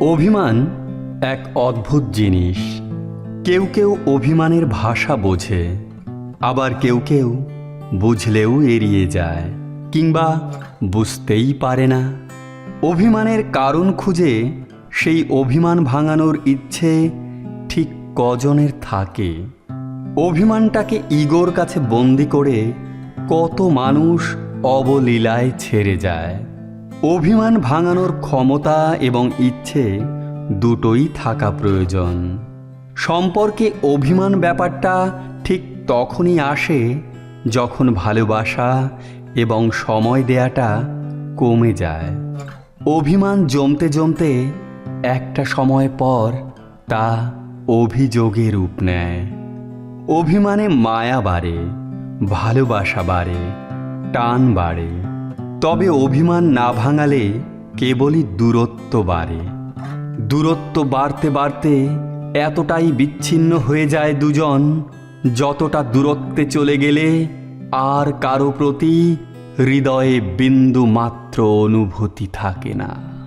অভিমান এক অদ্ভুত জিনিস। কেউ কেউ অভিমানের ভাষা বোঝে, আবার কেউ কেউ বুঝলেও এড়িয়ে যায়, কিংবা বুঝতেই পারে না। অভিমানের কারণ খুঁজে সেই অভিমান ভাঙানোর ইচ্ছে ঠিক কজনের থাকে। অভিমানটাকে ইগোর কাছে বন্দি করে কত মানুষ অবলীলায় ছেড়ে যায়। অভিমান ভাঙানোর ক্ষমতা এবং ইচ্ছে দুটোই থাকা প্রয়োজন। সম্পর্কে অভিমান ব্যাপারটা ঠিক তখনই আসে যখন ভালোবাসা এবং সময় দেয়াটা কমে যায়। অভিমান জমতে জমতে একটা সময় পর তা অভিযোগে রূপ নেয়। অভিমানে মায়া বাড়ে, ভালোবাসা বাড়ে, টান বাড়ে। তবে অভিমান না ভাঙালে কেবলই দূরত্ব বাড়ে। দূরত্ব বাড়তে বাড়তে এতটাই বিচ্ছিন্ন হয়ে যায় দুজন, যতটা দূরত্বে চলে গেলে আর কারও প্রতি হৃদয়ে বিন্দু মাত্র অনুভূতি থাকে না।